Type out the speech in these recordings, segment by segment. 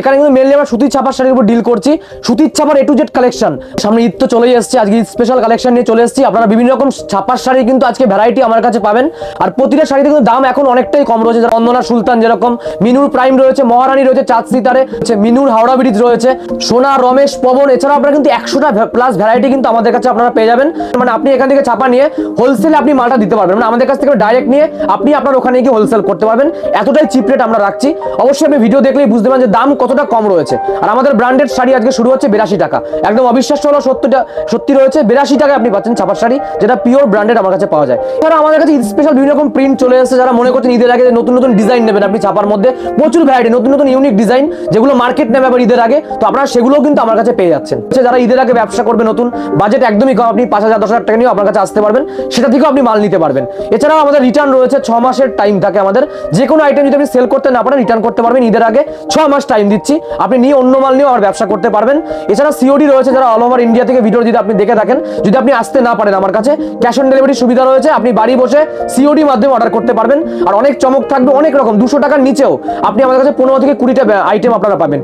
এখানে কিন্তু মেনলি আমরা সুতির ছাপার শাড়ির উপর ডিল করছি। সুতির ছাপার এ টু জেড কালেকশন সামনে ঈদ তো চলেই এসেছে, আজকে স্পেশাল কালেকশন নিয়ে চলে এসেছি। আপনারা বিভিন্ন রকম ছাপার শাড়ি কিন্তু আজকে ভ্যারাইটি আমার কাছে পাবেন। আর প্রতিটা শাড়িতে কিন্তু দাম এখন অনেকটাই কম রয়েছে। অন্দনা সুলতান যেরকম, মিনুর প্রাইম রয়েছে, মহারানী রয়েছে চাঁদ সিতারে মিনুর, হাওড়া ব্রিজ রয়েছে, সোনা, রমেশ, পবন, এছাড়াও আপনারা কিন্তু একশোটা প্লাস ভ্যারাইটি কিন্তু আমাদের কাছে আপনারা পেয়ে যাবেন। মানে আপনি এখান থেকে ছাপা নিয়ে হোলসেলে আপনি মালটা দিতে পারবেন। মানে আমাদের কাছ থেকে ডাইরেক্ট নিয়ে আপনি আপনার ওখানে গিয়ে হোলসেল করতে পারবেন। এতটাই চিপ রেট আমরা রাখছি। অবশ্যই আপনি ভিডিও দেখলেই বুঝতে পারেন যে দাম কতটা কম রয়েছে? আর আমাদের ব্র্যান্ডেড শাড়ি আজকে শুরু হচ্ছে বিরাশি টাকা। একদম অবিশ্বাস্য হলো সত্যটা সত্যি রয়েছে, বিরাশি টাকায় আপনি পাচ্ছেন ছাপার শাড়ি, যেটা পিওর ব্র্যান্ডেড আমার কাছে পাওয়া যায়। এছাড়া আমাদের কাছে স্পেশাল বিভিন্ন রকম প্রিন্ট চলে এসেছে, যারা মনে করছেন ঈদের আগে নতুন নতুন ডিজাইন নেবেন আপনি ছাপার মধ্যে। প্রচুর ভ্যারাইটি নতুন নতুন ইউনিক ডিজাইন যেগুলো মার্কেট নেবে আবার ঈদের আগে। তো আপনারা সেগুলোও কিন্তু আমার কাছে পেয়ে যাচ্ছেন। যারা ঈদের আগে ব্যবসা করবে নতুন বাজেট একদমই কম, আপনি পাঁচ হাজার, দশ হাজার টাকা নিয়ে আপনার কাছে আসতে পারবেন, সেটা থেকেও আপনি মাল নিতে পারবেন। এছাড়াও আমাদের রিটার্ন রয়েছে ছ মাসের টাইম থাকে আমাদের। যে কোনো আইটেম যদি আপনি সেল করতে না পারেন রিটার্ন করতে পারবেন ঈদের আগে। ছ মাস টাইম দিচ্ছি। আপনি নিয়ে অন্য মাল নিয়েও আমার ব্যবসা করতে পারবেন। এছাড়া সিওডি রয়েছে যারা অল ওভার ইন্ডিয়া থেকে ভিডিও যদি আপনি দেখে থাকেন, যদি আপনি আসতে না পারেন আমার কাছে ক্যাশ অন ডেলিভারি সুবিধা রয়েছে, আপনি বাড়ি বসে সিওডি মাধ্যমে অর্ডার করতে পারবেন। আর অনেক চমক থাকবে, অনেক রকম, দুশো টাকার নিচেও। আপনি আমাদের কাছে পনেরো থেকে কুড়িটা আইটেম আপনারা পাবেন।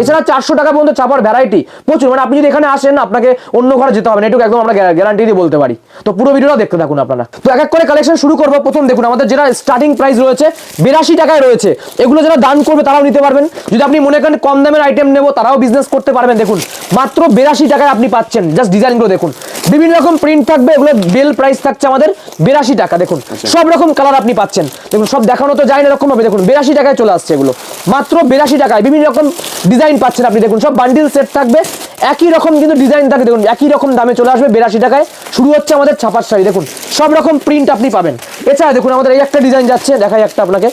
এছাড়া চারশো টাকা পর্যন্ত চাপার ভ্যারাইটি প্রচুর। মানে আপনি যদি এখানে আসেন আপনাকে অন্য ঘরে যেতে হবে না এটুকু একদম আমরা গ্যারান্টি দিয়ে বলতে পারি। তো পুরো ভিডিওটা দেখতে থাকুন আপনারা। তো এক এক করে কালেকশন শুরু করব। প্রথম দেখুন আমাদের যেটা স্টার্টিং প্রাইস রয়েছে বিরাশি টাকায় রয়েছে। এগুলো যারা দান করবে তারাও নিতে পারবেন। যদি আপনি মনে করেন কম দামের আইটেম নেব তারাও বিজনেস করতে পারবেন। দেখুন মাত্র বিরাশি টাকায় আপনি পাচ্ছেন। জাস্ট ডিজাইনগুলো দেখুন। বিভিন্ন রকম প্রিন্ট থাকবে এগুলো বেল প্রাইস থাকছে আমাদের বিরাশি টাকা দেখুন। সব রকম কালার আপনি পাচ্ছেন। দেখুন সব দেখানো তো যায় না এরকম হবে দেখুন বিরাশি টাকায় চলে আসছে এগুলো। মাত্র বিরাশি টাকায় বিভিন্ন রকম ডিজাইন পাচ্ছেন আপনি, দেখুন, সব বান্ডিল সেট থাকবে। একই রকম কিন্তু ডিজাইন থাকে, দেখুন, একই রকম দামে চলে আসবে বিরাশি টাকায়। শুরু হচ্ছে আমাদের ছাপার শাড়ি, দেখুন, সব রকম প্রিন্ট আপনি পাবেন। এছাড়া, দেখুন, আমাদের এই একটা ডিজাইন যাচ্ছে, দেখাই একটা আপনাকে।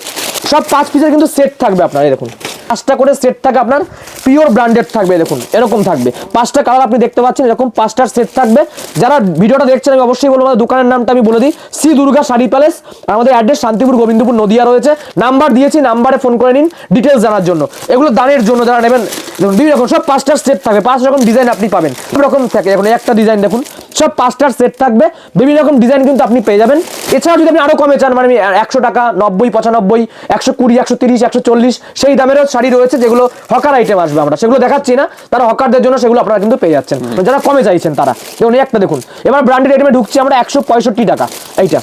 সব পাঁচ পিসের কিন্তু সেট থাকবে আপনার, এই দেখুন। পাঁচটা করে সেট থাকে আপনার পিওর ব্র্যান্ডেড থাকবে, দেখুন, এরকম থাকবে। পাঁচটা কালার আপনি দেখতে পাচ্ছেন, এরকম পাঁচটার সেট থাকবে। যারা ভিডিওটা দেখছেন, আমি অবশ্যই বলব, আমাদের দোকানের নামটা আমি বলে দিই, শ্রী দুর্গা শাড়ি প্যালেস আমাদের অ্যাড্রেস শান্তিপুর গোবিন্দপুর নদিয়া রয়েছে। নাম্বার দিয়েছি নাম্বারে ফোন করে নিন ডিটেলস জানার জন্য। এগুলো দানের জন্য যারা নেবেন, দেখুন, বিভিন্ন রকম, সব পাঁচটার সেট থাকবে। পাঁচ রকম ডিজাইন আপনি পাবেন রকম থাকে এখন একটা ডিজাইন দেখুন, সব পাঁচটার সেট থাকবে। বিভিন্ন রকম ডিজাইন কিন্তু আপনি পেয়ে যাবেন। এছাড়াও যদি আপনি আরও কমে চান মানে একশো টাকা, নব্বই, পঁচানব্বই, একশো কুড়ি, একশো তিরিশ, একশো চল্লিশ, সেই দামেরও শাড়ি রয়েছে যেগুলো হকার আইটেম আসবে আমরা। সেগুলো দেখাচ্ছি না তারা হকারদের জন্য সেগুলো আপনারা কিন্তু পেয়ে যাচ্ছেন। যারা কমে চাইছেন তারা দেখুন একটা দেখুন। এবার ব্র্যান্ডেড আইটেমে ঢুকছি আমরা একশো পঁয়ষট্টি টাকা এইটা।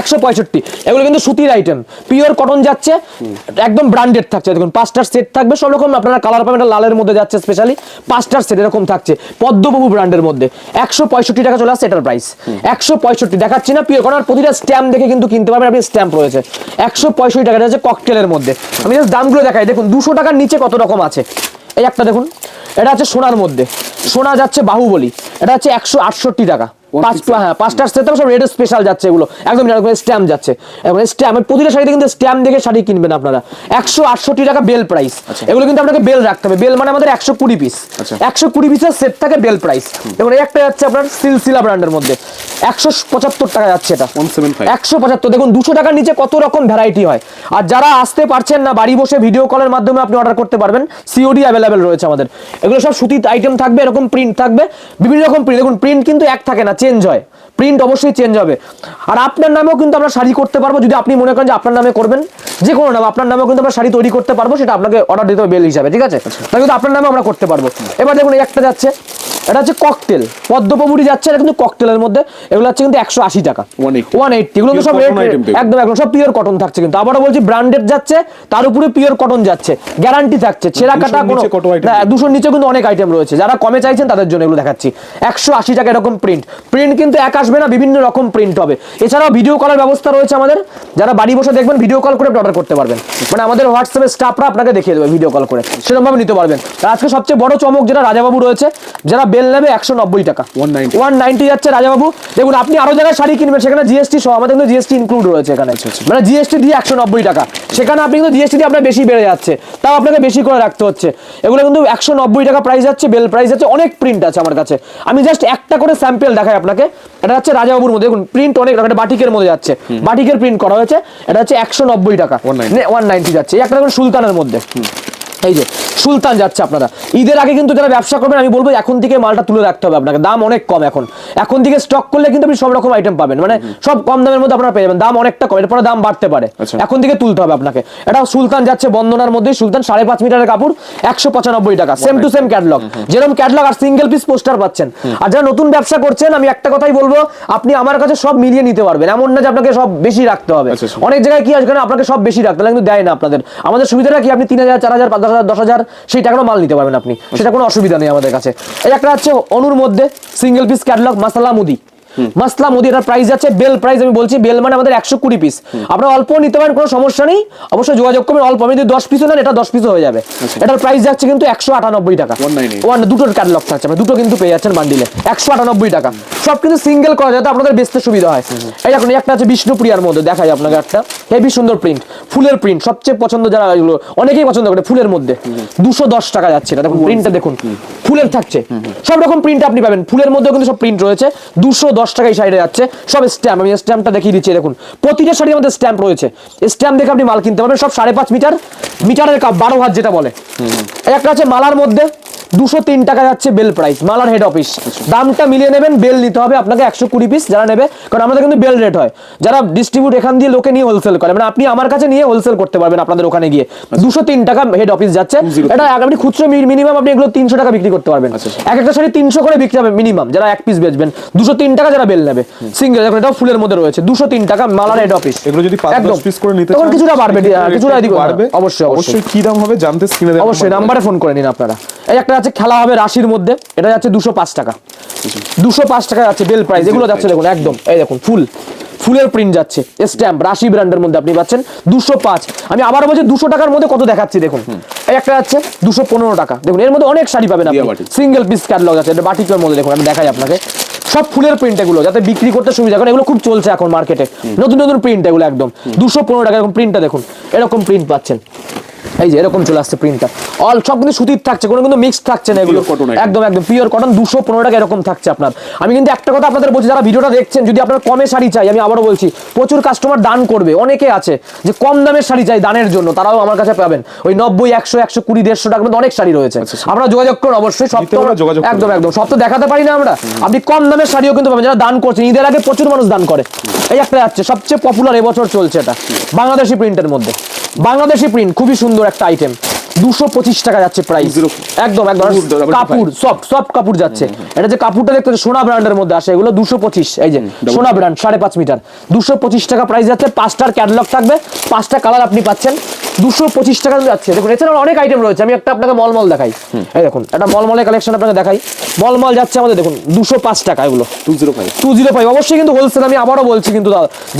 একশো পঁয়ষট্টি। এগুলো কিন্তু সুতির আইটেম পিওর কটন যাচ্ছে একদম ব্র্যান্ডেড থাকছে। দেখুন পাঁচটার সেট থাকবে সব রকম আপনারা কালার পাবেন এটা লালের মধ্যে যাচ্ছে স্পেশালি পাঁচটার সেট এরকম থাকছে পদ্মবাবু ব্র্যান্ডের মধ্যে। একশো পঁয়ষট্টি টাকা চলে আসছে এটার প্রাইস একশো পঁয়ষট্টি দেখাচ্ছি না পিওর কটন প্রতিটা স্ট্যাম্প দেখে কিন্তু কিনতে পারবেন আপনি স্ট্যাম্প রয়েছে। একশো পঁয়ষট্টি টাকা এটা হচ্ছে ককটেলের মধ্যে। আমি জাস্ট দামগুলো দেখাই দেখুন, দুশো টাকার নিচে কত রকম আছে? এই একটা দেখুন, এটা হচ্ছে সোনার মধ্যে। সোনা যাচ্ছে বাহুবলি, এটা হচ্ছে একশো আটষট্টি টাকা। হ্যাঁ পাঁচটার সেট সব রেড স্পেশাল যাচ্ছে এগুলো। একদম স্ট্যাম্প যাচ্ছে। এবং স্ট্যাম্প প্রতিটা শাড়িতে কিন্তু স্ট্যাম্প দেখে শাড়ি কিনবেন আপনারা। একশো আটষট্টি টাকা বেল প্রাইস এগুলো কিন্তু আপনাকে বেল রাখতে হবে। বেল মানে আমাদের একশো কুড়ি পিস আচ্ছা। একশো কুড়ি পিসের সেট থাকে বেল প্রাইস এবং একটা যাচ্ছে আপনার সিলসিলা ব্র্যান্ডের মধ্যে। একশো পঁচাত্তর টাকা যাচ্ছে এটা। একশো পঁচাত্তর। দেখুন দুশো টাকার নিচে কত রকম ভ্যারাইটি হয়। আর যারা আসতে পারছেন না বাড়ি বসে ভিডিও কলের মাধ্যমে আপনি অর্ডার করতে পারবেন। সিওডি অ্যাভেলেবেল রয়েছে আমাদের। এগুলো সব সুতির আইটেম থাকবে এরকম প্রিন্ট থাকবে। বিভিন্ন রকম প্রিন্ট দেখুন প্রিন্ট কিন্তু এক থাকে না চেঞ্জ হয়। প্রিন্ট অবশ্যই চেঞ্জ হবে। আর আপনার নামেও কিন্তু আমরা শাড়ি করতে পারব যদি আপনি মনে করেন যে আপনার নামে করবেন। যে কোনো নাম আপনার নামেও কিন্তু আমরা শাড়ি তৈরি করতে পারব সেটা আপনাকে অর্ডার দিতে হবে বেল হিসাবে ঠিক আছে? তাই কিন্তু আপনার নামে আমরা করতে পারব। এবার দেখুন একটা যাচ্ছে। এটা হচ্ছে ককটেল পদ্মপমুড়ি যাচ্ছে এটা কিন্তু ককটেলের মধ্যে। এগুলো হচ্ছে কিন্তু একশো আশি টাকা। 180 ওয়ান এইটটি এগুলো তো সব রেট একদম একদম সব পিওর কটন থাকছে কিন্তু। আবারও বলছি ব্র্যান্ডেড যাচ্ছে তার উপরে পিওর কটন যাচ্ছে। গ্যারান্টি থাকছে ছেঁড়া কাটা কোনো? না, দুশোর নিচে কিন্তু অনেক আইটেম রয়েছে। যারা কমে চাইছেন তাদের জন্য এগুলো দেখাচ্ছি। একশো আশি টাকা এরকম প্রিন্ট প্রিন্ট কিন্তু এক আসবে না বিভিন্ন রকম প্রিন্ট হবে। এছাড়াও ভিডিও কলের ব্যবস্থা রয়েছে আমাদের। যারা বাড়ি বসে দেখবেন ভিডিও কল করে অর্ডার করতে পারবেন। মানে আমাদের হোয়াটসঅ্যাপে স্টাফরা আপনাকে দেখিয়ে দেবে ভিডিও কল করে। সেরকমভাবে নিতে পারবেন। আজকে সবচেয়ে বড় চমক যেটা রাজাবাবু রয়েছে যারা বেল নেবে একশো নব্বই টাকা। ওয়ান নাইনটি যাচ্ছে রাজাবাবু। দেখুন আপনি আরও জায়গায় শাড়ি কিনবেন সেখানে জিএসটি সহ আমাদের কিন্তু জিএসটি ইনক্লুড রয়েছে এখানে। মানে জিএসটি দিয়ে একশো নব্বই টাকা। সেখানে আপনি কিন্তু জিএসটি দিয়ে আপনার বেশি বেড়ে যাচ্ছে। তাও আপনাকে বেশি করে রাখতে হচ্ছে। এগুলো কিন্তু একশো নব্বই টাকা প্রাইস যাচ্ছে বেল প্রাইস যাচ্ছে অনেক প্রিন্ট আছে আমার কাছে। আমি জাস্ট একটা করে স্যাম্পেল দেখাই আপনাকে। এটা হচ্ছে রাজাবাবুর মধ্যে। দেখুন প্রিন্ট অনেক রকম এটা বাটিকের মধ্যে যাচ্ছে। বাটিকের প্রিন্ট করা হয়েছে। এটা হচ্ছে একশো নব্বই টাকা। ওয়ান নাইনটি যাচ্ছে। একটা দেখুন সুলতানের মধ্যে। এই যে সুলতান যাচ্ছে আপনারা। ঈদের আগে কিন্তু যারা ব্যবসা করবেন আমি বলব এখন থেকে মালটা তুলে রাখতে হবে আপনাকে। দাম অনেক কম এখন। এখন থেকে স্টক করলে কিন্তু আপনি সব রকম আইটেম পাবেন। মানে সব কম দামের মধ্যে আপনারা পেয়ে যাবেন। দাম অনেকটা কম এরপরে দাম বাড়তে পারে। আচ্ছা। এখন থেকে তুলতে হবে আপনাকে। এটা সুলতান যাচ্ছে বন্দনার মধ্যে। সুলতান সাড়ে পাঁচ মিটারের কাপড় একশো পঁচানব্বই টাকা। সেম টু সেম ক্যাটলগ যেরকম ক্যাটলগ আর সিঙ্গেল পিস পোস্টার পাচ্ছেন। আর যারা নতুন ব্যবসা করছেন আমি একটা কথাই বলব আপনি আমার কাছে সব মিলিয়ে নিতে পারবেন। এমন না যে আপনাকে সব বেশি রাখতে হবে। আচ্ছা, আচ্ছা। অনেক জায়গায় কি আসবে আপনাকে সব বেশি রাখতে হবে, কিন্তু দেয় না আপনাদের। আমাদের সুবিধাটা কি? আপনি তিন হাজার চার হাজার পাঁচ হাজার, দশ হাজার, সেই টাকারও মাল নিতে পারবেন আপনি। সেটা কোনো অসুবিধা নেই আমাদের কাছে। এই একটা হচ্ছে অনুর মধ্যে সিঙ্গেল পিস ক্যাটলগ মাসালা মুদি মাসলা মুদি এটার প্রাইস আছে বেল প্রাইস আমি বলছি বেল মানে আমাদের একশো কুড়ি পিস আপনারা অল্প নিতে পারেন কোনো সমস্যা নেই। অবশ্যই যোগাযোগ করবেন অল্প। আমি যদি দশ পিসও নেন এটা দশ পিসও হয়ে যাবে। এটার প্রাইস যাচ্ছে কিন্তু একশো আটানব্বই টাকা। 198 ওয়ান দুটোর ক্যাটলগ থাকছে মানে দুটো কিন্তু পেয়ে যাচ্ছেন বান্ডিলে একশো আটানব্বই টাকা। সব কিন্তু সিঙ্গেল করা যাতে আপনাদের বেচতে সুবিধা হয়। এই দেখুন একটা আছে বিষ্ণুপ্রিয়ার মধ্যে দেখাই আপনাকে একটা। হেভি সুন্দর প্রিন্ট ফুলের প্রিন্ট সবচেয়ে পছন্দ যারা এগুলো অনেকেই পছন্দ করে ফুলের মধ্যে। দুশো দশ টাকা যাচ্ছে এটা দেখুন প্রিন্টটা দেখুন। ফুলের থাকছে। সব রকম প্রিন্ট আপনি পাবেন। ফুলের মধ্যেও কিন্তু সব প্রিন্ট রয়েছে। দুশো দশ টাকায় সাইডে যাচ্ছে সব স্ট্যাম্প আমি স্ট্যাম্পটা দেখিয়ে দিচ্ছি দেখুন। প্রতিটা শাড়ির মধ্যে স্ট্যাম্প রয়েছে। স্ট্যাম্প দেখে আপনি মাল কিনতে পারবেন সব সাড়ে পাঁচ মিটার মিটারের কাপ বারো হাত যেটা বলে। একটা আছে মালার মধ্যে দুশো তিন টাকা যাচ্ছে বেল প্রাইস মালার হেড অফিস দামটা মিলিয়ে নেবেন বেল নিতে হবে আপনাকে একশো কুড়ি পিস যারা নেবে কারণ আমাদের কিন্তু বেল রেট হয়। যারা ডিস্ট্রিবিউট এখান দিয়ে লোকে নিয়ে হোলসেল করে মানে আপনি আমার কাছে নিয়ে হোলসেল করতে পারবেন আপনাদের ওখানে গিয়ে। দুশো তিন টাকা হেড অফিস যাচ্ছে। এটা আপনি খুচরো মিনিমাম আপনি এগুলো তিনশো টাকা বিক্রি করতে পারবেন। আচ্ছা, এক একটা শাড়ি তিনশো করে বিক্রি হবে মিনিমাম যারা এক পিস বেচবেন। দুশো তিন টাকা যারা বেল নেবে। সিঙ্গেল দেখুন এটাও ফুলের মধ্যে রয়েছে। দুশো তিন টাকা মালার হেড অফিস এগুলো যদি দশ পিস করে নিতে তখন কিছুটা বাড়বে কিছুটা বাড়বে। অবশ্যই অবশ্যই। অবশ্যই কি দাম হবে জানতে স্ক্রিনে অবশ্যই নাম্বারে ফোন করে নিন আপনারা। এই একটা আছে খেলা হবে রাশির মধ্যে। এটা যাচ্ছে দুশো পাঁচ টাকা। দুশো পাঁচ টাকা যাচ্ছে বেল প্রাইস এগুলো যাচ্ছে দেখুন একদম। এই দেখুন ফুল। ফুলের প্রিন্ট যাচ্ছে। স্ট্যাম্প রাশি ব্র্যান্ডের মধ্যে আপনি পাচ্ছেন দুশো পাঁচ। আমি আবার বলছি দুশো টাকার মধ্যে কত দেখাচ্ছি দেখুন। এই একটা যাচ্ছে দুশো পনেরো টাকা। দেখুন এর মধ্যে অনেক শাড়ি পাবেন আপনি। সিঙ্গেল পিস ক্যাটলগ আছে এটা বাটিকের মধ্যে দেখুন আমি দেখাই আপনাকে। সব ফুলের প্রিন্ট এগুলো যাতে বিক্রি করতে সুবিধা কারণ এগুলো খুব চলছে এখন মার্কেটে নতুন নতুন প্রিন্ট এগুলো একদম। দুশো পনেরো টাকা এরকম প্রিন্টটা দেখুন এরকম প্রিন্ট পাচ্ছেন। এই যে এরকম চলে আসছে প্রিন্টটা অল সব কিন্তু সুতির থাকছে কোনো কিন্তু মিক্স থাকছে না এগুলো। একদম একদম পিওর কটন দুশো পনেরো টাকা এরকম থাকছে আপনার। আমি কিন্তু একটা কথা আপনাদের বলছি যারা ভিডিওটা দেখছেন যদি আপনার কমে শাড়ি চাই আমি আবারও বলছি প্রচুর কাস্টমার দান করবে। অনেকে আছে যে কম দামের শাড়ি চাই দানের জন্য তারাও আমার কাছে পাবেন। ওই নব্বই একশো একশো কুড়ি দেড়শো টাকার মধ্যে অনেক শাড়ি রয়েছে। আপনারা যোগাযোগ করুন অবশ্যই সব তো একদম একদম সব তো দেখাতে পারি না আমরা। আপনি কম দামের শাড়িও কিন্তু পাবেন যারা দান করছেন। ঈদের আগে প্রচুর মানুষ দান করে। এই একটা যাচ্ছে সবচেয়ে পপুলার এবছর চলছে এটা। বাংলাদেশি প্রিন্টের মধ্যে। বাংলাদেশি প্রিন্ট খুবই সুন্দর একটা আইটেম দুশো পঁচিশ টাকা যাচ্ছে প্রাইস 205 একদম একদম। কাপড় সব সব কাপড় যাচ্ছে। এটা যে কাপড়টা দেখতে সোনা ব্র্যান্ডের মধ্যে আসে এগুলো দুশো পঁচিশ। এই যে সোনা ব্র্যান্ড সাড়ে পাঁচ মিটার। দুশো পঁচিশ টাকা প্রাইস যাচ্ছে পাঁচটার ক্যাটালগ থাকবে পাঁচটা কালার আপনি পাচ্ছেন। দুশো পঁচিশ টাকা যাচ্ছে। দেখুন এছাড়াও অনেক আইটেম রয়েছে। আমি একটা আপনাকে মলমল দেখাই। এই দেখুন একটা মলমলের কালেকশন আপনাকে দেখাই। মলমল যাচ্ছে আমাদের দেখুন দুশো পাঁচ টাকা এগুলো। Two zero five two zero five অবশ্যই কিন্তু হোলসেল আমি আবারও বলছি কিন্তু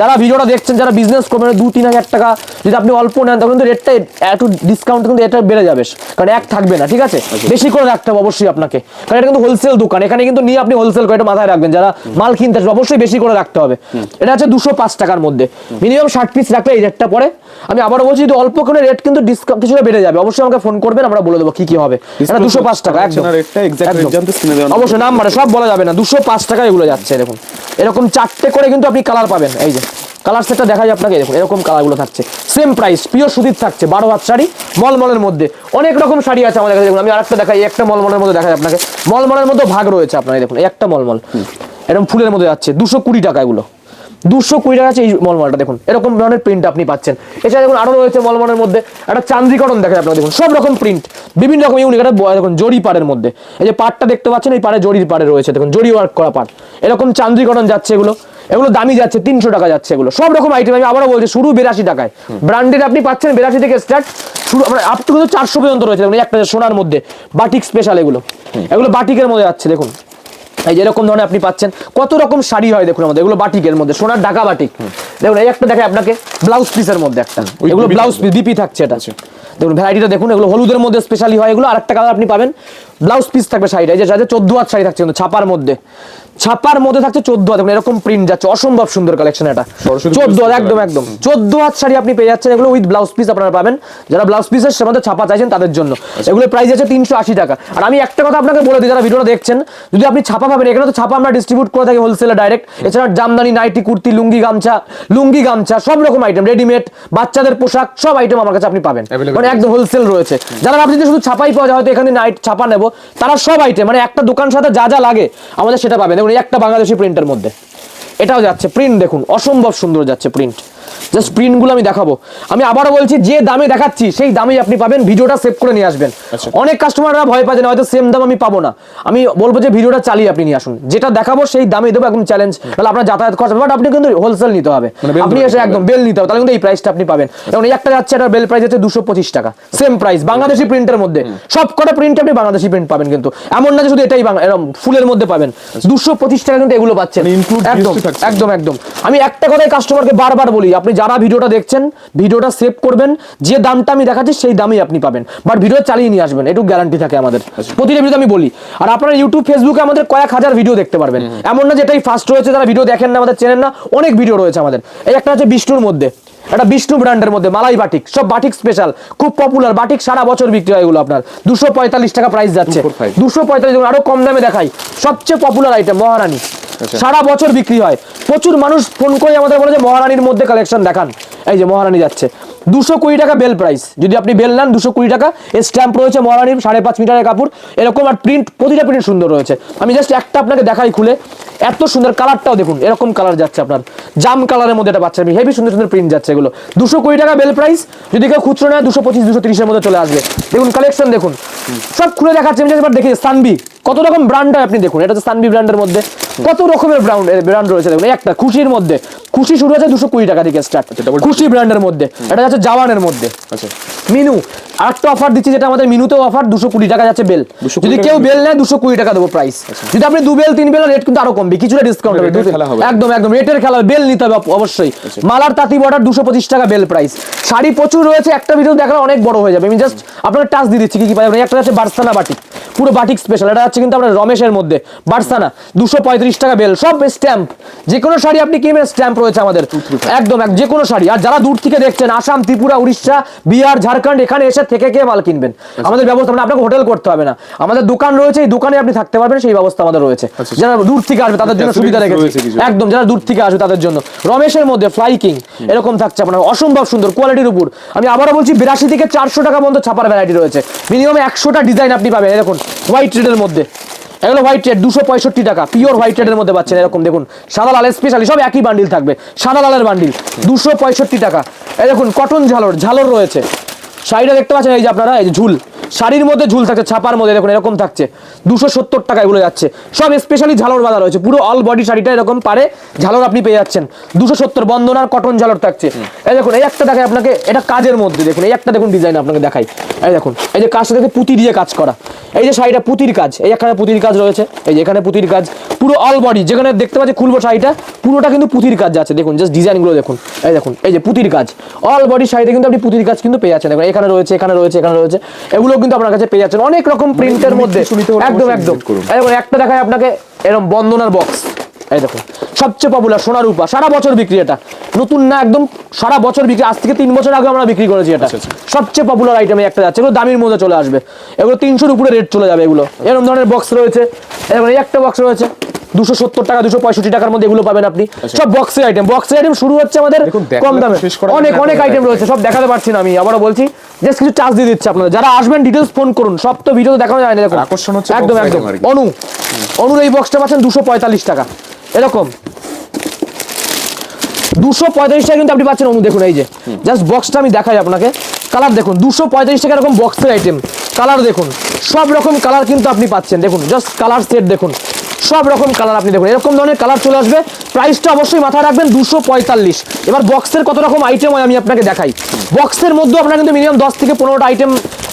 যারা ভিডিওটা দেখছেন যারা বিজনেস করবেন দু তিন হাজার টাকা যদি আপনি অল্প নেন তখন কিন্তু রেটটা একটু ডিসকাউন্ট কিন্তু এটা বেড়ে যাবে। কারণ এক থাকবে না ঠিক আছে? বেশি করে রাখতে হবে অবশ্যই আপনাকে। কারণ এটা কিন্তু হোলসেল দোকান এখানে কিন্তু নিয়ে আপনি হোলসেল করে এটা মাথায় রাখবেন। যারা মাল কিনতে আসবে অবশ্যই বেশি করে রাখতে হবে। এটা হচ্ছে দুশো পাঁচ টাকার মধ্যে। মিনিমাম ষাট পিস রাখলে এই রেটটা পরে আমি আবারও বলছি যদি অল্প করে রেট কিন্তু ডিসকাউন্ট কিছুটা বেড়ে যাবে। অবশ্যই আমাকে ফোন করবেন আমরা বলে দেবো কি কি হবে। এটা দুশো পাঁচ টাকা অবশ্যই নাম্বারে সব বলা যাবে না। দুশো পাঁচ টাকা এগুলো যাচ্ছে দেখুন এরকম চারটে করে কিন্তু আপনি কালার পাবেন। এই যে কালার সেটটা দেখা যায় আপনাকে দেখুন এরকম কালারগুলো থাকছে। সেম প্রাইস পিওর সুতির থাকছে বারো হাত শাড়ি মলমলের মধ্যে। অনেক রকম শাড়ি আছে আমাদের কাছে দেখুন আমি আরেকটা দেখাই একটা মলমলের মধ্যে দেখা যায় আপনাকে। মলমলের মধ্যে ভাগ রয়েছে আপনার এই দেখুন একটা মলমল। এরকম ফুলের মধ্যে যাচ্ছে দুশো কুড়ি টাকা এগুলো। দুশো কুড়ি টাকা আছে এই মলমলটা, দেখুন। এরকম ধরনের প্রিন্ট আপনি পাচ্ছেন। এছাড়া দেখুন, আরও রয়েছে মলমলের মধ্যে একটা চান্দ্রিকরণ দেখা যায় আপনারা দেখুন, সব রকম প্রিন্ট বিভিন্ন রকম ইউনিক একটা দেখুন জরি পাড়ের মধ্যে। এই যে পাড়টা দেখতে পাচ্ছেন, এই পাড়ে জরির পাড়ে রয়েছে। দেখুন জরি ওয়ার্ক করা পাড়। এরকম চান্দ্রিকরণ যাচ্ছে এগুলো। এগুলো দামি যাচ্ছে, তিনশো টাকা যাচ্ছে এগুলো। সব রকম আইটেম আমি আবারও বলছি, শুরু বিরাশি টাকায়। ব্র্যান্ডেড আপনি পাচ্ছেন, বিরাশি থেকে স্টার্ট শুরু মানে আপ টু কিন্তু চারশো পর্যন্ত রয়েছে। দেখুন একটা সোনার মধ্যে বাটিক স্পেশাল এগুলো। এগুলো বাটিকের মধ্যে যাচ্ছে, দেখুন। এই যে এরকম ধরনের আপনি পাচ্ছেন কত রকম শাড়ি হয় দেখুন আমাদের এগুলো বাটিকের মধ্যে সোনার ঢাকা বাটিক। দেখুন এই একটা দেখে আপনাকে ব্লাউজ পিসের মধ্যে একটা। এগুলো ব্লাউজ পিস বিপি থাকছে এটা। দেখুন ভ্যারাইটিটা দেখুন এগুলো হলুদের মধ্যে স্পেশালি হয় এগুলো আরেকটা কালার আপনি পাবেন। ব্লাউজ পিস থাকবে শাড়িটা এই যে চোদ্দ হাত শাড়ি থাকছে কিন্তু ছাপার মধ্যে। ছাপার মধ্যে থাকছে চোদ্দ হাত এরকম প্রিন্ট যাচ্ছে অসম্ভব সুন্দর কালেকশন এটা। চোদ্দ হাত একদম একদম। চোদ্দ হাত শাড়ি আপনি পেয়ে যাচ্ছেন এগুলো উইথ ব্লাউজ পিস আপনারা পাবেন। যারা ব্লাউজ পিসের মধ্যে ছাপা চাইছেন তাদের জন্য। এগুলো প্রাইস আছে তিনশো আশি টাকা। আর আমি একটা কথা আপনাকে বলে দিই যারা ভিডিওটা দেখছেন যদি আপনি ছাপা পাবেন এখানে তো ছাপা আমরা ডিস্ট্রিবিউট করে থাকি হোলসেলে ডাইরেক্ট এছাড়া জামদানি নাইটি কুর্তি লুঙ্গি গামছা লুঙ্গি গামছা সব রকম আইটেম রেডিমেড বাচ্চাদের পোশাক সব আইটেম আমার কাছে আপনি পাবেন। মানে একদম হোলসেল রয়েছে। যারা ভাবছেন যে শুধু ছাপাই পাওয়া যায় হয়তো এখানে নাইট ছাপা নেব তারা সব আইটেম মানে একটা দোকান সাথে যা যা লাগে আমাদের সেটা পাবেন। দেখুন একটা বাংলাদেশি প্রিন্টের মধ্যে। এটাও যাচ্ছে প্রিন্ট দেখুন অসম্ভব সুন্দর যাচ্ছে প্রিন্ট জাস্ট প্রিন্টগুলো আমি দেখাবো। আমি আবারও বলছি যে দামে দেখাচ্ছি সেই দামেই আপনি পাবেন ভিডিওটা সেভ করে নিয়ে আসবেন। আচ্ছা। অনেক কাস্টমাররা ভয় পাচ্ছেন হয়তো সেম দাম আমি পাবো না। আমি বলব যে ভিডিওটা চালিয়ে আপনি নিয়ে আসুন। যেটা দেখাবো সেই দামে দেবো একদম চ্যালেঞ্জ তাহলে আপনার যাতায়াত খরচ বাট আপনি কিন্তু হোলসেল নিতে হবে। মানে আপনি এসে একদম বেল নিতে হবে। তাহলে কিন্তু এই প্রাইসটা আপনি পাবেন। এবং একটা যাচ্ছে এটা বেল প্রাইস হচ্ছে দুশো পঁচিশ টাকা। সেম প্রাইস বাংলাদেশি প্রিন্টের মধ্যে। সব কটা প্রিন্ট আপনি বাংলাদেশি প্রিন্ট পাবেন কিন্তু। এমন না যে শুধু এটাই এরকম ফুলের মধ্যে পাবেন। দুশো পঁচিশ টাকা কিন্তু এগুলো পাচ্ছেন। মানে একদম একদম একদম। আমি একটা কথাই কাস্টমারকে বারবার বলি আপনি যারা ভিডিওটা দেখছেন ভিডিওটা সেভ করবেন যে দামটা আমি দেখাচ্ছি সেই দামই আপনি পাবেন। বাট ভিডিও চালিয়ে নিয়ে আসবেন একটু গ্যারান্টি থাকে আমাদের। প্রতিটা ভিডিও আমি বলি আর আপনারা ইউটিউব ফেসবুকে আমাদের কয়েক হাজার ভিডিও দেখতে পারবেন। এমন না যেটাই ফার্স্ট রয়েছে যারা ভিডিও দেখেন না আমাদের চেনেন না অনেক ভিডিও রয়েছে আমাদের। এই একটা হচ্ছে বিষ্ণুর মধ্যে এটা বিষ্ণু ব্র্যান্ডের মধ্যে মালাই বাটিক সব বাটিক স্পেশাল খুব পপুলার বাটিক সারা বছর বিক্রি হয় এগুলো আপনার। দুশো পঁয়তাল্লিশ টাকা প্রাইস যাচ্ছে। দুশো পঁয়তাল্লিশ। আরও কম দামে দেখাই সবচেয়ে পপুলার আইটেম মহারানী। আচ্ছা। সারা বছর বিক্রি হয়। প্রচুর মানুষ ফোন করে আমাদের বলে যে, মহারানীর মধ্যে কালেকশন দেখান। এই যে মহারানী যাচ্ছে। দুশো কুড়ি টাকা বেল প্রাইস যদি আপনি বেল নেন দুশো কুড়ি টাকা স্ট্যাম্প রয়েছে মহারানীর, সাড়ে পাঁচ মিটারের কাপড়। এরকম আর প্রিন্ট প্রতিটা প্রিন্ট সুন্দর রয়েছে। আমি জাস্ট একটা আপনাকে দেখাই খুলে। এত সুন্দর কালারটাও দেখুন, এরকম কালার যাচ্ছে আপনার। জাম কালারের মধ্যে এটা পাচ্ছে আমি হেভি সুন্দর সুন্দর প্রিন্ট যাচ্ছে এগুলো। দুশো কুড়ি টাকা বেল প্রাইস যদি কেউ খুচরো নেয়, দুশো পঁচিশ, দুশো তিরিশের মধ্যে চলে আসবে। দেখুন কালেকশন দেখুন। সব খুলে দেখাচ্ছে, আমি এবার দেখি। সানবি কত রকম ব্র্যান্ড হয় আপনি দেখুন এটা হচ্ছে সানবি ব্র্যান্ডের মধ্যে। কত রকমের ব্র্যান্ড ব্র্যান্ড রয়েছে দেখুন একটা খুশির মধ্যে। খুশি শুরু হচ্ছে দুশো কুড়ি টাকা থেকে স্টার্ট double খুশি ব্র্যান্ডের মধ্যে। এটা যাচ্ছে জাওয়ানের মধ্যে। আচ্ছা। মিনু আরেকটা অফার দিচ্ছি যেটা আমাদের মিনুতেও অফার দুশো কুড়ি টাকা যাচ্ছে বেল 220 যদি কেউ বেল। নেয় দুশো কুড়ি টাকা দেবো প্রাইস যদি আপনি দু বেল তিন বেল রেট কিন্তু আরও কমবে কিছুটা ডিসকাউন্ট হবে। একদম একদম রেটের খেলা হবে বেল নিতে হবে অবশ্যই। মালার তাঁতি বর্ডার দুশো পঁচিশ টাকা বেল প্রাইস শাড়ি প্রচুর রয়েছে একটা ভিডিও দেখালে অনেক বড় হয়ে যাবে। আমি জাস্ট আপনার টাচ দিয়ে দিচ্ছি কি কি পাই একটা হচ্ছে বার্সানা বাটিক। পুরো বাটিক স্পেশাল এটা হচ্ছে কিন্তু আপনার রমেশের মধ্যে বার্সানা দুশো পঁয়ত্রিশ টাকা বেল সব স্ট্যাম্প যে কোনো শাড়ি আপনি কিনবেন স্ট্যাম্প রয়েছে আমাদের। একদম এক যে কোনো শাড়ি। আর যারা দূর থেকে দেখছেন আসাম ত্রিপুরা উড়িষ্যা বিহার ঝাড়খণ্ড এখানে এসে থেকে কে মাল কিনবেন? আমাদের ব্যবস্থা মানে আপনাকে হোটেল করতে হবে না। আমাদের দোকান রয়েছে এই দোকানে আপনি থাকতে পারবেন সেই ব্যবস্থা আমাদের রয়েছে। আচ্ছা। যারা দূর থেকে আসবে তাদের জন্য সুবিধা রেখেছি। রয়েছে একদম যারা দূর থেকে আসবে তাদের জন্য। রমেশের মধ্যে ফ্লাই কিং এরকম থাকছে আপনার অসম্ভব সুন্দর কোয়ালিটির উপর। আমি আবারও বলছি বিরাশি থেকে চারশো টাকা পর্যন্ত ছাপার ভ্যারাইটি রয়েছে। মিনিমাম একশোটা ডিজাইন আপনি পাবেন দেখুন। হোয়াইট রেডের মধ্যে। এগুলো হোয়াইট রেড দুশো পঁয়ষট্টি টাকা। পিওর হোয়াইট রেডের মধ্যে পাচ্ছেন এরকম, দেখুন। সাদা লালের স্পেশালি সব একই বান্ডিল থাকবে। সাদা লালের বান্ডিল দুশো পঁয়ষট্টি টাকা। এই দেখুন কটন ঝালর ঝালর রয়েছে। শাড়িটা দেখতে পাচ্ছেন এই যে আপনারা এই যে ঝুল। শাড়ির মধ্যে ঝুল থাকছে ছাপার মধ্যে দেখুন এরকম থাকছে। দুশো সত্তর টাকা এগুলো যাচ্ছে। সব স্পেশালি ঝালর বাঁধা রয়েছে। পুরো অল বডি শাড়িটা এরকম পারে ঝালর আপনি পেয়ে যাচ্ছেন। দুশো সত্তর বন্দনার কটন ঝালর থাকছে। এই দেখুন এই একটা দেখায় আপনাকে এটা কাজের মধ্যে দেখুন এই একটা দেখুন ডিজাইন আপনাকে দেখাই। এই দেখুন এই যে কাজটা দেখে পুঁতি দিয়ে কাজ করা। এই যে শাড়িটা পুঁতির কাজ এই এখানে পুঁতির কাজ রয়েছে। এই যে এখানে পুঁতির কাজ পুরো অল বডি যেখানে দেখতে পাচ্ছি খুলবো শাড়িটা পুরোটা কিন্তু পুঁতির কাজ যাচ্ছে। দেখুন জাস্ট ডিজাইনগুলো দেখুন। এই দেখুন এই যে পুঁতির কাজ অল বডি শাড়িতে কিন্তু আপনি পুঁতির কাজ কিন্তু পেয়ে যাচ্ছেন। দেখুন এখানে রয়েছে এখানে রয়েছে এখানে রয়েছে। এগুলো কিন্তু আপনার কাছে পেয়ে যাচ্ছেন। অনেক রকম প্রিন্টের মধ্যে। একদম একদম। এই একটা দেখায় আপনাকে এরকম বন্দনার বক্স এই দেখুন সবচেয়ে পপুলার সোনার রূপা সারা বছর বিক্রি এটা। নতুন না একদম সারা বছর বিক্রি আজ থেকে তিন বছর আগে আমরা বিক্রি করেছি এটা। আচ্ছা, আচ্ছা। সবচেয়ে পপুলার আইটেম একটা যাচ্ছে এগুলো দামির মধ্যে চলে আসবে। এগুলো তিনশোর উপরে রেট চলে যাবে এগুলো। এরকম ধরনের বক্স রয়েছে। এরকম এই একটা বক্স রয়েছে। দুশো সত্তর টাকা দুশো পঁয়ষট্টি টাকার মধ্যে এগুলো পাবেন আপনি। সব বক্সের আইটেম বক্সের আইটেম শুরু হচ্ছে আমাদের কম দামে। অনেক অনেক আইটেম রয়েছে সব দেখাতে পারছি না আমি আবারও বলছি। জাস্ট কিছু চার্জ দিয়ে দিচ্ছে আপনাদের। যারা আসবেন ডিটেলস ফোন করুন। সব তো ভিডিও দেখানো যায় না দেখুন। আকর্ষণ হচ্ছে একদম একদম। অনু অনুর এই বক্সটা পাচ্ছেন দুশো পঁয়তাল্লিশ টাকা। এরকম। দুশো পঁয়তাল্লিশ টাকা কিন্তু আপনি পাচ্ছেন অনু দেখুন এই যে। জাস্ট বক্সটা আমি দেখাই আপনাকে। কালার দেখুন দুশো পঁয়তাল্লিশ টাকা এরকম বক্সের আইটেম কালার দেখুন সব রকম কালার কিন্তু আপনি পাচ্ছেন দেখুন জাস্ট কালার সেট দেখুন। সব রকম কালার আপনি দেখুন। এরকম ধরনের কালার চলে আসবে। প্রাইসটা অবশ্যই মাথায় রাখবেন দুশো পঁয়তাল্লিশ। এবার বক্সের কত রকম আইটেম হয় আমি আপনাকে দেখাই। বক্সের মধ্যে আপনার কিন্তু মিনিমাম দশ থেকে পনেরোটা আইটেম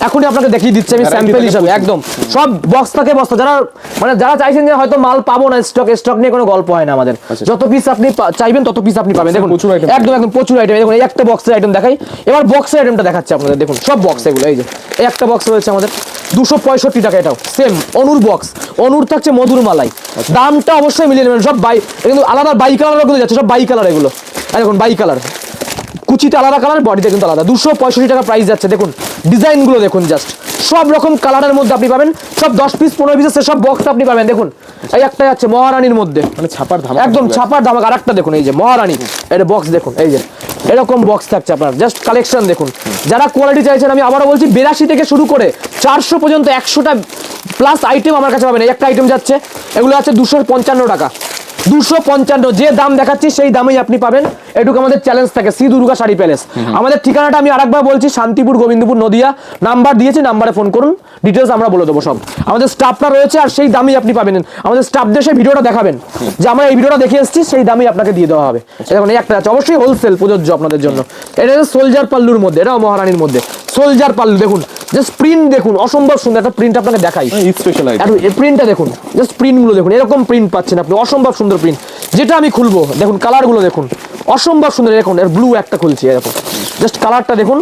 এখনই আপনাকে দেখিয়ে দিচ্ছি আমি স্যাম্পল হিসাবে একদম। সব বক্স থাকে বস্তা যারা মানে যারা চাইছেন যে হয়তো মাল পাবো না স্টক স্টক নিয়ে কোনো গল্প হয় না আমাদের। আচ্ছা। যত পিস আপনি চাইবেন তত পিস আপনি পাবেন। দেখুন প্রচুর item একদম একদম প্রচুর আইটেম দেখুন এই একটা বক্সের আইটেম দেখাই। এবার বক্সের আইটেমটা দেখাচ্ছি আপনাদের। দেখুন সব বক্স এগুলো এই যে একটা বক্স রয়েছে আমাদের। দুশো পঁয়ষট্টি টাকা এটাও। সেম অনুর বক্স অনুর থাকছে মধুর মালাই। দামটা অবশ্যই মিলিয়ে নেবেন। সব বাই কিন্তু আলাদা বাই কালারও কিন্তু যাচ্ছে সব বাই কালার এগুলো। এই দেখুন বাই কালার কুচিতে আলাদা কালার বডিতে কিন্তু আলাদা। দুশো পঁয়ষট্টি টাকা প্রাইস যাচ্ছে। দেখুন ডিজাইনগুলো দেখুন জাস্ট সব রকম কালারের মধ্যে আপনি পাবেন। সব দশ পিস পনেরো পিসের সব বক্স আপনি পাবেন। দেখুন এই একটা যাচ্ছে মহারানীর মধ্যে। মানে ছাপার ধামা একদম ছাপার দাম আর একটা দেখুন এই যে মহারানী। এটা বক্স দেখুন এই যে। এরকম বক্স থাকছে আপনার। জাস্ট কালেকশন দেখুন। যারা কোয়ালিটি চাইছেন আমি আবারও বলছি বিরাশি থেকে শুরু করে চারশো পর্যন্ত একশোটা প্লাস আইটেম আমার কাছে পাবেন। একটা আইটেম যাচ্ছে এগুলো আছে দুশো পঞ্চান্ন টাকা। দুশো পঞ্চান্ন যে দাম দেখাচ্ছি সেই দামেই আপনি পাবেন। এটুকু আমাদের চ্যালেঞ্জ থাকে শ্রী দুর্গা শাড়ি প্যালেস আমাদের ঠিকানাটা আমি আরেকবার বলছি শান্তিপুর গোবিন্দপুর নদিয়া। নাম্বার দিয়েছি নাম্বারে ফোন করুন। ডিটেলস আমরা বলে দেবো সব। আমাদের স্টাফটা রয়েছে আর সেই দামই আপনি পাবেন। আমাদের স্টাফদের সেই ভিডিওটা দেখাবেন। যে আমরা এই ভিডিওটা দেখে এসেছি সেই দামই আপনাকে দিয়ে দেওয়া হবে। এই দেখুন এই একটা আছে। অবশ্যই হোলসেল প্রযোজ্য আপনাদের জন্য। এটা হচ্ছে সোলজার পাল্লুর মধ্যে এটাও মহারানীর মধ্যে। সোলজার পাল্লু দেখুন জাস্ট প্রিন্ট দেখুন অসম্ভব সুন্দর একটা প্রিন্ট আপনাকে দেখাই। স্পেশাল আইটেম এই প্রিন্টটা দেখুন জাস্ট প্রিন্টগুলো দেখুন এরকম প্রিন্ট পাচ্ছেন আপনি অসম্ভব সুন্দর প্রিন্ট যেটা আমি খুলবো দেখুন কালারগুলো দেখুন অসম্ভব সুন্দর দেখুন এর ব্লু একটা খুলছি এরকম। জাস্ট কালারটা দেখুন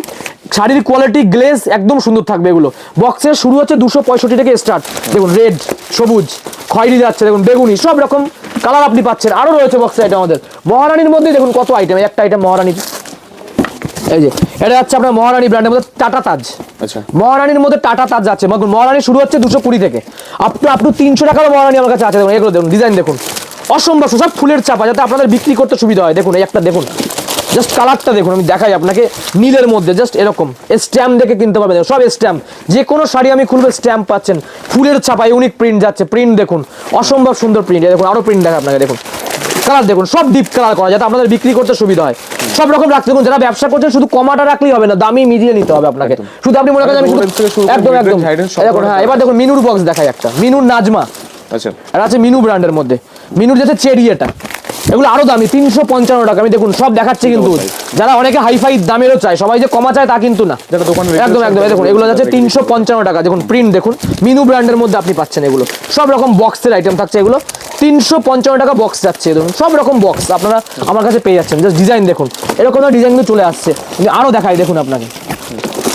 শাড়ির কোয়ালিটি গ্লেজ একদম সুন্দর থাকবে এগুলো। বক্সের শুরু হচ্ছে দুশো পঁয়ষট্টি থেকে স্টার্ট দেখুন রেড সবুজ খয়েরি যাচ্ছে দেখুন বেগুনি সব রকম কালার আপনি পাচ্ছেন। আরও রয়েছে বক্সে আইটেম আমাদের। মহারানীর মধ্যে দেখুন কত আইটেম একটা আইটেম মহারানী এই যে এটা যাচ্ছে আপনার মহারানী ব্র্যান্ডের মধ্যে টাটা তাজ আচ্ছা। মহারানীর মধ্যে টাটা তাজ যাচ্ছে। মহারানী শুরু হচ্ছে দুশো কুড়ি থেকে। আপ টু আপ টু তিনশো টাকারও মহারানী আমার কাছে আছে। দেখুন এগুলো দেখুন ডিজাইন দেখুন। অসম্ভব সব ফুলের চাপা যাতে আপনাদের বিক্রি করতে সুবিধা হয়। দেখুন এই একটা দেখুন। জাস্ট কালারটা দেখুন আমি দেখাই আপনাকে নীলের মধ্যে জাস্ট এরকম। স্ট্যাম্প দেখে কিনতে পারবেন সব স্ট্যাম্প যে কোনো শাড়ি আমি খুলবে স্ট্যাম্প পাচ্ছেন। ফুলের চাপা ইউনিক প্রিন্ট যাচ্ছে প্রিন্ট দেখুন। অসম্ভব সুন্দর প্রিন্ট দেখুন আরও প্রিন্ট দেখা আপনাকে দেখুন। কালার দেখুন সব ডিপ কালার করা যাতে আপনাদের বিক্রি করতে সুবিধা হয়। সব রকম রাখতে দেখুন যারা ব্যবসা করছেন শুধু কমাটা রাখলেই হবে না দামি মিডিয়ে নিতে হবে আপনাকে। শুধু আপনি মনে করেন আমি একদম একদম। হ্যাঁ এবার দেখুন মিনুর বক্স দেখাই একটা। মিনুর নাজমা। আচ্ছা। আর আছে মিনু ব্র্যান্ডের মধ্যে। মিনুর যাচ্ছে চেরি এটা। এগুলো আরও দামি তিনশো পঞ্চান্ন টাকা। আমি দেখুন সব দেখাচ্ছি কিন্তু। যারা অনেকে হাইফাই দামেরও চায় সবাই যে কমা চায় তা কিন্তু না। একদম একদম দেখুন এগুলো যাচ্ছে তিনশো পঞ্চান্ন টাকা। দেখুন প্রিন্ট দেখুন মিনু ব্র্যান্ডের মধ্যে আপনি পাচ্ছেন এগুলো। সব রকম বক্সের আইটেম থাকছে এগুলো। তিনশো পঞ্চান্ন টাকা বক্স যাচ্ছে দেখুন সব রকম বক্স আপনারা আমার কাছে পেয়ে যাচ্ছেন। জাস্ট ডিজাইন দেখুন। এরকম ডিজাইন চলে আসছে। আমি আরও দেখাই দেখুন আপনাকে।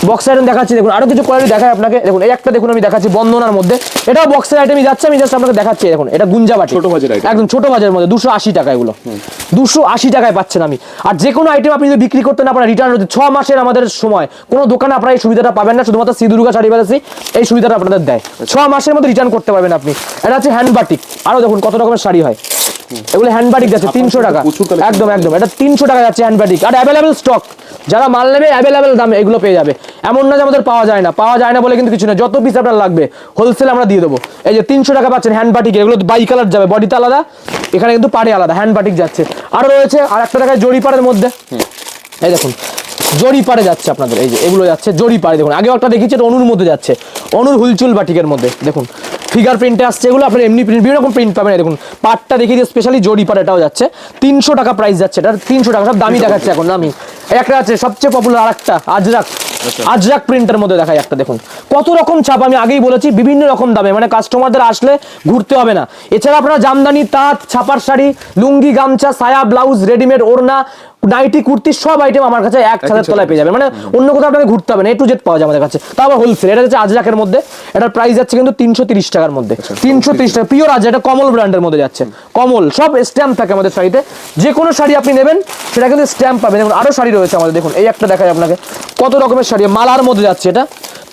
বক্স আইটেম দেখাচ্ছি দেখুন আরও কিছু কোয়ালিটি দেখায় আপনাকে। দেখুন এই একটা দেখুন আমি দেখাচ্ছি বন্ধনার মধ্যে। এটাও বক্সের আইটেমই যাচ্ছে আমি জাস্ট আপনাকে দেখাচ্ছি দেখুন এটা গুঞ্জাবাটি ছোট বাজার। একদম ছোট বাজারের মধ্যে দুশো আশি টাকা এগুলো। দুশো আশি টাকায় পাচ্ছেন আমি। আর যে কোনো আইটেম আপনি যদি বিক্রি করতে না পারেন রিটার্ন হচ্ছে ছ মাসের আমাদের সময় কোনো দোকানে আপনারা এই সুবিধাটা পাবেন না শুধুমাত্র সি দুর্গা শাড়ি বেলাসি এই সুবিধাটা আপনাদের দেয়। ছ মাসের মধ্যে রিটার্ন করতে পারবেন আপনি। এটা হচ্ছে হ্যান্ড বাটিক আরও দেখুন কত রকমের শাড়ি হয়। এগুলো হ্যান্ড বাটিক যাচ্ছে তিনশো টাকা। একদম একদম। এটা তিনশো টাকা যাচ্ছে হ্যান্ড বাটিক আর অ্যাভেলেবেল স্টক যারা মাল নেবে অ্যাভেলেবেল দামে এগুলো পেয়ে যাবে। এমন না যে আমাদের পাওয়া যায় না। পাওয়া যায় না বলে কিন্তু কিছু না। যত পিস আপনার লাগবে হোলসেল আমরা দিয়ে দেবো। এই যে তিনশো টাকা পাচ্ছেন হ্যান্ড বাটিক এগুলো বাই কালার যাবে বডিতে আলাদা। এখানে কিন্তু পাড়ে আলাদা হ্যান্ড বাটিক যাচ্ছে। আরও রয়েছে আর একটা টাকায় জড়ি পাড়ের মধ্যে। এই দেখুন জড়ি পাড়ে যাচ্ছে আপনাদের এই যে এগুলো যাচ্ছে জড়ি পাড়ে দেখুন আগে একটা দেখিয়েছি এটা অনুর মধ্যে যাচ্ছে অনুর হুলচুল বাটিকের মধ্যে দেখুন ফিগার প্রিন্টে আসছে এগুলো আপনার এমনি প্রিন্ট বিভিন্ন রকম প্রিন্ট পাবেন দেখুন পাটটা দেখিয়ে দিয়ে স্পেশালি জড়ি পাড় এটাও যাচ্ছে তিনশো টাকা প্রাইস যাচ্ছে এটা তিনশো টাকা সব দামি দেখাচ্ছে এখন দামি একটা আছে সবচেয়ে পপুলার আর একটা আজরাক আজরাক প্রিন্টের মধ্যে দেখায় একটা দেখুন কত রকম ছাপ আমি আগেই বলেছি বিভিন্ন রকম দামে মানে কাস্টমারদের আসলে ঘুরতে হবে না এছাড়া আপনারা জামদানি তাঁত ছাপার শাড়ি লুঙ্গি গামছা সায়া ব্লাউজ রেডিমেড ওড়না নাইটি কুর্তি সব আইটেম আমার কাছে এক ছাদের তলায় পেয়ে যাবেন মানে অন্য কোথাও আপনাকে ঘুরতে হবে না এ টু জেড পাওয়া যায় আমাদের কাছে। তাও আবার হোলসেল এটা হচ্ছে আজরাকের মধ্যে। এটার প্রাইস যাচ্ছে কিন্তু তিনশো তিরিশ টাকার মধ্যে। তিনশো তিরিশ টাকা। পিওর আজ এটা কমল ব্র্যান্ডের মধ্যে যাচ্ছে। কমল সব স্ট্যাম্প থাকে আমাদের শাড়িতে। যে কোনো শাড়ি আপনি নেবেন সেটা কিন্তু স্ট্যাম্প পাবেন। দেখুন আরও শাড়ি রয়েছে আমাদের। দেখুন এই একটা দেখায় আপনাকে। কত রকমের শাড়ি মালার মধ্যে যাচ্ছে এটা।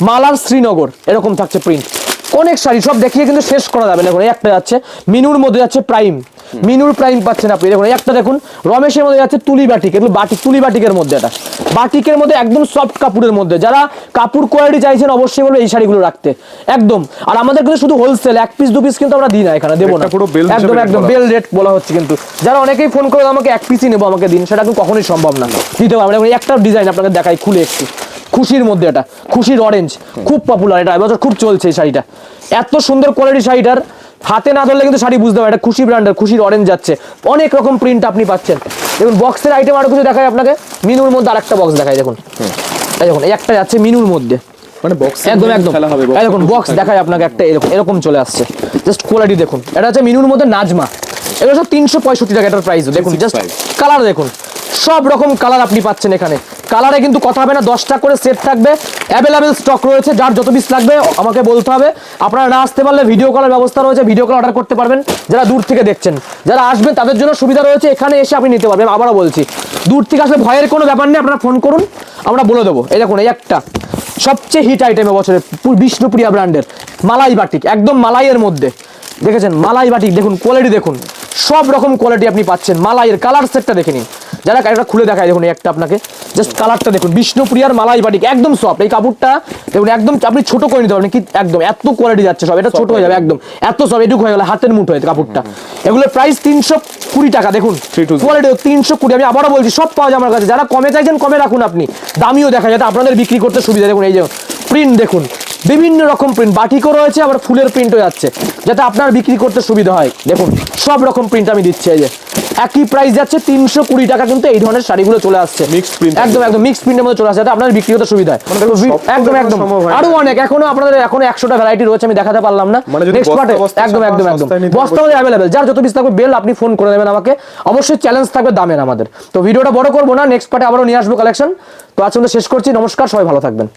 মালার শ্রীনগর এরকম থাকছে প্রিন্ট অনেক শাড়ি সব দেখিয়ে কিন্তু শেষ করা যাবে না দেখুন একটা যাচ্ছে মিনুর মধ্যে যাচ্ছে প্রাইম। মিনুর প্রাইম পাচ্ছেন আপনি। দেখুন একটা দেখুন রমেশের মধ্যে যাচ্ছে তুলি বাটিক। এগুলো বাটিক তুলি বাটিকের মধ্যে এটা। বাটিকের মধ্যে একদম সফট কাপড়ের মধ্যে। যারা কাপড় কোয়ালিটি চাইছেন অবশ্যই বলব এই শাড়িগুলো রাখতে। একদম। আর আমাদের কিন্তু শুধু হোলসেল এক পিস দু পিস কিন্তু আমরা দিই না এখানে দেবো না। একদম একদম বেল রেট বলা হচ্ছে কিন্তু। যারা অনেকেই ফোন করে আমাকে এক পিসই নেব আমাকে দিন। সেটা কিন্তু কখনোই সম্ভব না। দিতে পারব একটা ডিজাইন আপনাকে দেখাই খুলে একটু। খুশির মধ্যে এটা খুশির অরেঞ্জ খুব পপুলার এটা এবছর খুব চলছে এই শাড়িটা। এত সুন্দর কোয়ালিটি শাড়িটার হাতে না ধরলে কিন্তু শাড়ি বুঝতে পারে এটা খুশি ব্র্যান্ডের খুশির অরেঞ্জ যাচ্ছে। অনেক রকম প্রিন্ট আপনি পাচ্ছেন। দেখুন বক্সের আইটেম আরও কিছু দেখায় আপনাকে মিনুর মধ্যে আরেকটা বক্স দেখায় দেখুন। এই দেখুন এই একটা যাচ্ছে মিনুর মধ্যে। মানে বক্স একদম একদম। এই দেখুন বক্স দেখায় আপনাকে একটা এরকম এরকম চলে আসছে। জাস্ট কোয়ালিটি দেখুন। এটা হচ্ছে মিনুর মধ্যে নাজমা। এগুলো সব তিনশো পঁয়ষট্টি টাকা এটার প্রাইস দেখুন জাস্ট কালার দেখুন। সব রকম কালার আপনি পাচ্ছেন এখানে। কালারে কিন্তু কথা হবে না, দশটা করে সেট থাকবে। অ্যাভেলেবেল স্টক রয়েছে, যার যত পিস লাগবে, আমাকে বলতে হবে। আপনারা না আসতে পারলে ভিডিও কলের ব্যবস্থা রয়েছে ভিডিও কল অর্ডার করতে পারবেন, যারা দূর থেকে দেখছেন। যারা আসবেন, তাদের জন্য সুবিধা রয়েছে, এখানে এসে আপনি নিতে পারবেন, আবারও বলছি। দূর থেকে আসলে ভয়ের কোনো ব্যাপার নেই, আপনারা ফোন করুন, আমরা বলে দেবো। এই দেখুন, এই একটা। সবচেয়ে হিট আইটেম বছরে, বিষ্ণুপ্রিয়া ব্র্যান্ডের মালাই বাটিক, একদম মালাইয়ের মধ্যে। দেখেছেন? মালাই বাটিক দেখুন কোয়ালিটি দেখুন। সব রকম কোয়ালিটি আপনি পাচ্ছেন। মালাইয়ের কালার সেটটা দেখে নিন। যারা এটা খুলে দেখায় দেখুন একটা আপনাকে। জাস্ট কালারটা দেখুন। বিষ্ণুপ্রিয়ার মালাই বাটিক একদম সফট এই কাপড়টা দেখুন একদম আপনি ছোট করে নিতে পারবেন কি একদম এত কোয়ালিটি যাচ্ছে সব। এটা ছোট হয়ে যাবে একদম। এত সব এটুকু হয়ে গেলে হাতের মুঠো হয়ে কাপড়টা। এগুলোর প্রাইস তিনশো কুড়ি টাকা দেখুন। কোয়ালিটি তিনশো কুড়ি। আমি আবারও বলছি সব পাওয়া যায় আমার কাছে। যারা কমে চাইছেন কমে রাখুন আপনি। দামিও দেখা যাতে আপনাদের বিক্রি করতে সুবিধা। দেখুন এই যে প্রিন্ট দেখুন। বিভিন্ন রকম প্রিন্ট বাটিকও রয়েছে আবার ফুলের প্রিন্টও যাচ্ছে যাতে আপনার বিক্রি করতে সুবিধা হয়। দেখুন সব রকম প্রিন্ট আমি দিচ্ছি এই যে। একই প্রাইস যাচ্ছে তিনশো কুড়ি টাকা কিন্তু এই ধরনের শাড়িগুলো চলে আসছে। একদম একদম মিক্স প্রিন্টের মধ্যে চলে আসছে যাতে আপনার বিক্রি করতে সুবিধা হয়। তো একদম একদম। আরও অনেক এখনও আপনাদের এখনও একশোটা ভ্যারাইটি রয়েছে আমি দেখাতে পারলাম না। মানে নেক্সট পার্টে একদম একদম একদম। বস্তা অ্যাভেলেবেল যার যত পিস থাকবে বেল আপনি ফোন করে নেবেন আমাকে। অবশ্যই চ্যালেঞ্জ থাকবে দামের আমাদের। তো ভিডিওটা বড় করব না নেক্সট পার্টে আবারও নিয়ে আসব কালেকশন তো আজ শেষ করছি নমস্কার সবাই ভালো থাকবেন।